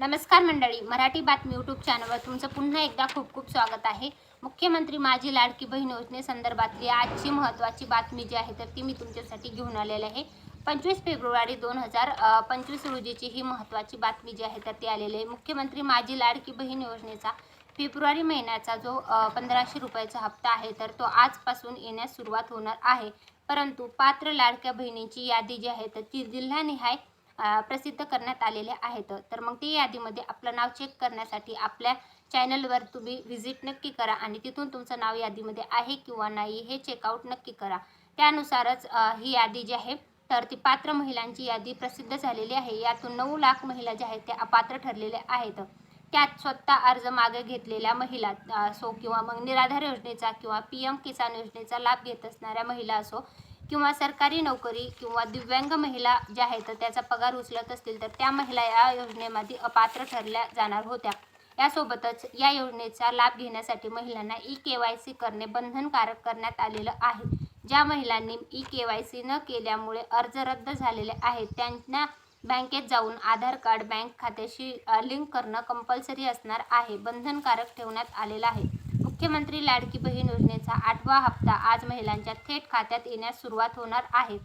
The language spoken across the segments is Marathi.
नमस्कार मंडळी मराठी बातमी यूट्यूब चॅनलवर तुमचं पुन्हा एकदा खूप खूप स्वागत आहे. मुख्यमंत्री माझी लाडकी बहीण योजनेसंदर्भातली आजची महत्त्वाची बातमी जी आहे तर ती मी तुमच्यासाठी घेऊन आलेली आहे. पंचवीस फेब्रुवारी दोन हजार पंचवीस रोजीची ही महत्त्वाची बातमी जी आहे तर ती आलेली आहे. मुख्यमंत्री माझी लाडकी बहीण योजनेचा फेब्रुवारी महिन्याचा जो पंधराशे रुपयाचा हप्ता आहे तर तो आजपासून येण्यास सुरुवात होणार आहे. परंतु पात्र लाडक्या बहिणींची यादी जी आहे तर ती जिल्हानिहाय प्रसिद्ध करण्यात आलेले आहेत. तर मग ती यादीमध्ये आपलं नाव चेक करण्यासाठी आपल्या चॅनलवर तुम्ही व्हिजिट नक्की करा आणि तिथून तुमचं नाव यादीमध्ये आहे किंवा नाही हे चेकआउट नक्की करा. त्यानुसारच ही यादी जी आहे तर ती पात्र महिलांची यादी प्रसिद्ध झालेली आहे. यातून नऊ लाख महिला ज्या आहेत त्या अपात्र ठरलेल्या आहेत. त्यात स्वतः अर्ज मागे घेतलेल्या महिला असो किंवा मग निराधार योजनेचा किंवा पी एम किसान योजनेचा लाभ घेत असणाऱ्या महिला असो किंवा सरकारी नोकरी किंवा दिव्यांग महिला ज्या आहेत त्याचा पगार उचलत असतील तर त्या महिला या योजनेमध्ये अपात्र ठरल्या जाणार होत्या. यासोबतच या योजनेचा लाभ घेण्यासाठी महिलांना ई के वाय सी करणे बंधनकारक करण्यात आलेलं आहे. ज्या महिलांनी ई के वाय सी न केल्यामुळे अर्ज रद्द झालेले आहेत त्यांना बँकेत जाऊन आधार कार्ड बँक खात्याशी लिंक करणं कंपल्सरी असणार आहे. बंधनकारक ठेवण्यात आलेलं आहे. मुख्यमंत्री लाडकी बहीण योजनेचा आठवा हप्ता आज महिलांच्या थेट खात्यात येण्यास सुरुवात होणार आहे.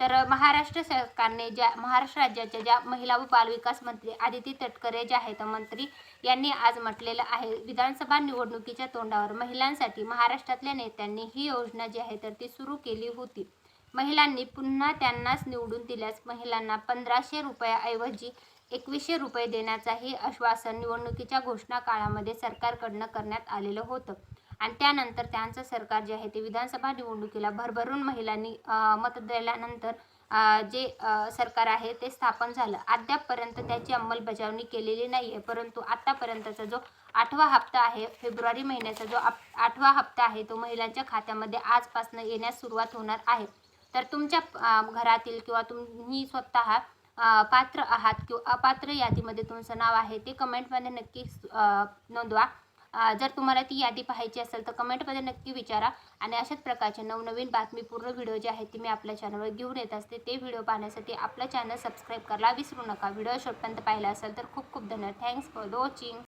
तर महाराष्ट्र सरकारने ज्या महाराष्ट्र राज्याच्या ज्या महिला व बालविकास मंत्री आदिती तटकरे ज्या आहेत मंत्री यांनी आज म्हटलेलं आहे विधानसभा निवडणुकीच्या तोंडावर महिलांसाठी महाराष्ट्रातल्या नेत्यांनी ही योजना जी आहे तर ती सुरू केली होती. महिलांनी पुन्हा त्यांनाच निवडून दिल्यास महिलांना पंधराशे रुपयाऐवजी एकवीसशे रुपये देण्याचाही आश्वासन निवडणुकीच्या घोषणा काळामध्ये सरकारकडनं करण्यात आलेलं होतं. आणि त्यानंतर त्यांचं सरकार जे आहे ते विधानसभा निवडणुकीला भरभरून महिलांनी मत दिल्यानंतर जे सरकार आहे ते स्थापन झालं. अद्यापपर्यंत त्याची अंमलबजावणी केलेली नाही आहे परंतु आत्तापर्यंतचा जो आठवा हप्ता आहे फेब्रुवारी महिन्याचा जो आप- आठवा हप्ता आहे तो महिलांच्या खात्यामध्ये आजपासून येण्यास सुरुवात होणार आहे. तर तुमच्या घरातील किंवा तुम्ही स्वतः पात्र आहात किंवा अपात्र यादीमध्ये तुमचं नाव आहे ते कमेंटमध्ये नक्की नोंदवा. जर तुम्हाला ती यादी पाहायची असेल तर कमेंटमध्ये नक्की विचारा आणि अशाच प्रकारचे नवनवीन बातमीपूर्ण व्हिडिओ जे आहेत ते मी आपल्या चॅनलवर घेऊन येत असते. ते व्हिडिओ पाहण्यासाठी आपलं चॅनल सबस्क्राईब करायला विसरू नका. व्हिडिओ शेवटपर्यंत पाहिला असेल तर खूप खूप धन्यवाद. Thanks for watching